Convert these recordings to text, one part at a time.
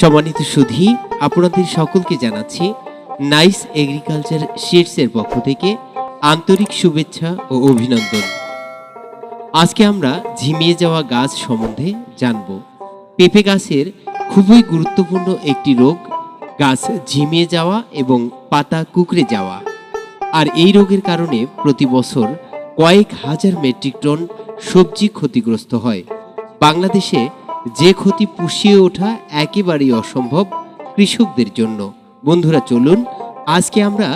সম্মানিত সুধী, আপনাদের সকলকে জানাচ্ছি নাইস এগ্রিকালচার শিটসের পক্ষ থেকে আন্তরিক শুভেচ্ছা ও অভিনন্দন। আজকে আমরা ঝিমিয়ে যাওয়া গাছ সম্বন্ধে জানব। পেঁপে গাছের খুবই গুরুত্বপূর্ণ একটি রোগ, গাছ ঝিমিয়ে যাওয়া এবং পাতা কুকড়ে যাওয়া। আর এই রোগের কারণে প্রতি বছর কয়েক হাজার মেট্রিক টন সবজি ক্ষতিগ্রস্ত হয়। বাংলাদেশে যে ক্ষতি পুষিয়ে ওঠা একেবারেই অসম্ভব কৃষকদের জন্য। বন্ধুরা, চলুন আজকে আমরা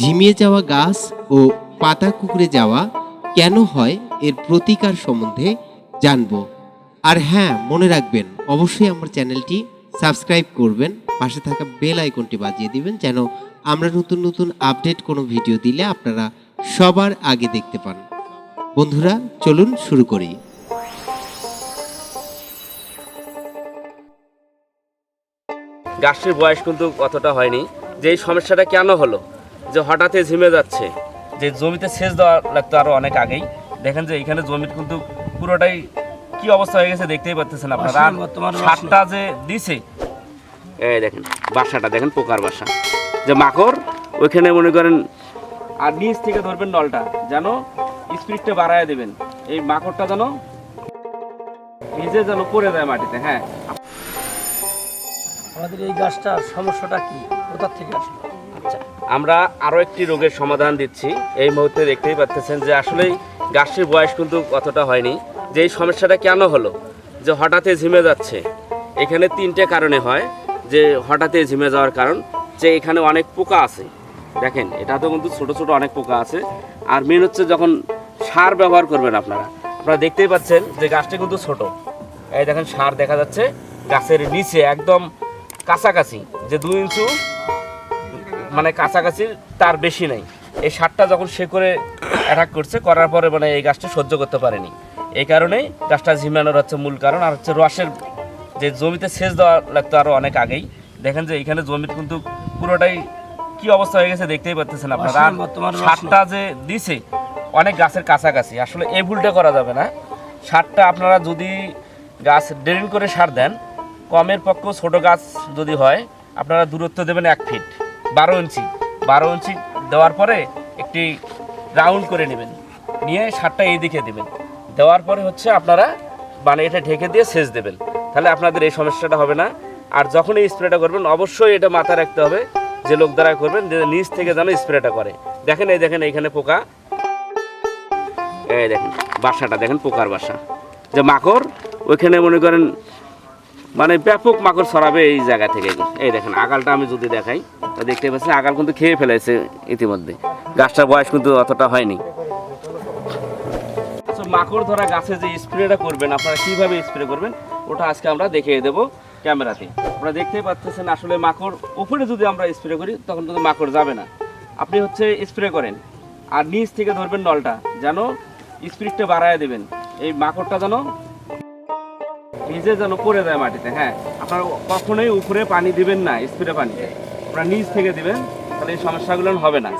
ঝিমিয়ে যাওয়া গাছ ও পাতা কুকড়ে যাওয়া কেন হয় এর প্রতিকার সম্বন্ধে জানব। আর হ্যাঁ মনে রাখবেন, অবশ্যই আমার চ্যানেলটি সাবস্ক্রাইব করবেন, পাশে থাকা বেল আইকনটি বাজিয়ে দিবেন যেন আমরা নতুন নতুন আপডেট কোনো ভিডিও দিলে আপনারা সবার আগে দেখতে পান। বন্ধুরা, চলুন শুরু করি। গাছটির বয়স কিন্তু অতটা হয়নি। যে এই সমস্যাটা কেন হলো? যে হঠাৎই ঝিমে যাচ্ছে। যে জমিতে সেচ দেওয়া লাগতো আরও অনেক আগেই। দেখেন যে এখানে জমির কিন্তু পুরোটাই কি অবস্থা হয়ে গেছে দেখতেই পাচ্ছেন আপনারা। আর সারটা যে দিছে এই দেখেন বাসাটা দেখেন পোকার বাসা। যে মাকড় ওইখানে মনে করেন আর নিচ থেকে ধরবেন নলটা যেন স্পিডটা বাড়ায় দেবেন। এই মাকড়টা যেন নিজে যেন পড়ে যায় মাটিতে হ্যাঁ। আমাদের এই গাছটার সমস্যাটা কি? কোথার থেকে আসলো? আচ্ছা আমরা আরও একটি রোগের সমাধান দিচ্ছি। এই মুহূর্তে দেখতেই পাচ্ছেন যে আসলেই গাছটির বয়স কিন্তু অতটা হয়নি। যে এই সমস্যাটা কেন হলো? যে হঠাৎই ঝিমে যাচ্ছে। এখানে তিনটে কারণে হয়। যে হঠাৎই ঝিমে যাওয়ার কারণ, যে এখানে অনেক পোকা আছে। দেখেন, এটা তো কিন্তু ছোটো ছোটো অনেক পোকা আছে। আর মেন হচ্ছে যখন সার ব্যবহার করবেন আপনারা আপনারা দেখতেই পাচ্ছেন যে গাছটা কিন্তু ছোট। এই দেখেন, সার দেখা যাচ্ছে গাছের নিচে একদম কাছাকাছি যে দুই ইঞ্চু মানে কাছাকাছি তার বেশি নেই। এই সারটা যখন সে করে অ্যাটাক করছে করার পরে মানে এই গাছটা সহ্য করতে পারেনি। এই কারণেই গাছটা ঝিমানোর হচ্ছে মূল কারণ আর হচ্ছে রসের যে জমিতে সেচ দেওয়া লাগতো আরও অনেক আগেই। দেখেন যে এখানে জমির কিন্তু পুরোটাই কি অবস্থা হয়ে গেছে দেখতেই পাচ্ছেন আপনারা। আর বর্তমান সারটা যে দিছে অনেক গাছের কাছাকাছি। আসলে এই ভুলটা করা যাবে না। সারটা আপনারা যদি গাছ ড্রেন করে সার দেন কমের পক্ষে ছোট গাছ যদি হয়, আপনারা দূরত্ব দেবেন এক ফিট বারো ইঞ্চি। বারো ইঞ্চি দেওয়ার পরে একটি রাউন্ড করে নেবেন। নিয়ে সারটা এই দিকে দেবেন। দেওয়ার পরে হচ্ছে আপনারা মানে এটা ঢেকে দিয়ে সেচ দেবেন। তাহলে আপনাদের এই সমস্যাটা হবে না। আর যখন এই স্প্রেটা করবেন, অবশ্যই এটা মাথায় রাখতে হবে। যে লোক দ্বারা করবেন, যে নিচ থেকে যেন স্প্রেটা করে। দেখেন, এই দেখেন, এইখানে পোকা। এই দেখেন, বাসাটা দেখেন, পোকার বাসা। যে মাকড়, ওইখানে মনে করেন মানে ব্যাপক মাকড় ছড়াবে এই জায়গা থেকে। এই দেখেন আগালটা আমি যদি দেখাই দেখতে পাচ্ছেন আগাল কিন্তু খেয়ে ফেলেছে ইতিমধ্যে। গাছটার বয়স কিন্তু অতটা হয়নি। আচ্ছা, মাকড় ধরা গাছে যে স্প্রেটা করবেন আপনারা কীভাবে স্প্রে করবেন ওটা আজকে আমরা দেখিয়ে দেবো ক্যামেরাতে। আপনারা দেখতেই পাচ্ছেন আসলে মাকড় উপরে যদি আমরা স্প্রে করি তখন কিন্তু মাকড় যাবে না। আপনি হচ্ছে স্প্রে করেন আর নিচ থেকে ধরবেন নলটা যেন স্পিডটা বাড়ায় দেবেন। এই মাকড়টা যেন নিজে যেন পড়ে যায় মাটিতে হ্যাঁ। আপনারা কখনোই উপরে পানি দিবেন না স্প্রে পানিতে আপনারা নিচ থেকে দিবেন, তাহলে এই সমস্যাগুলো হবে না।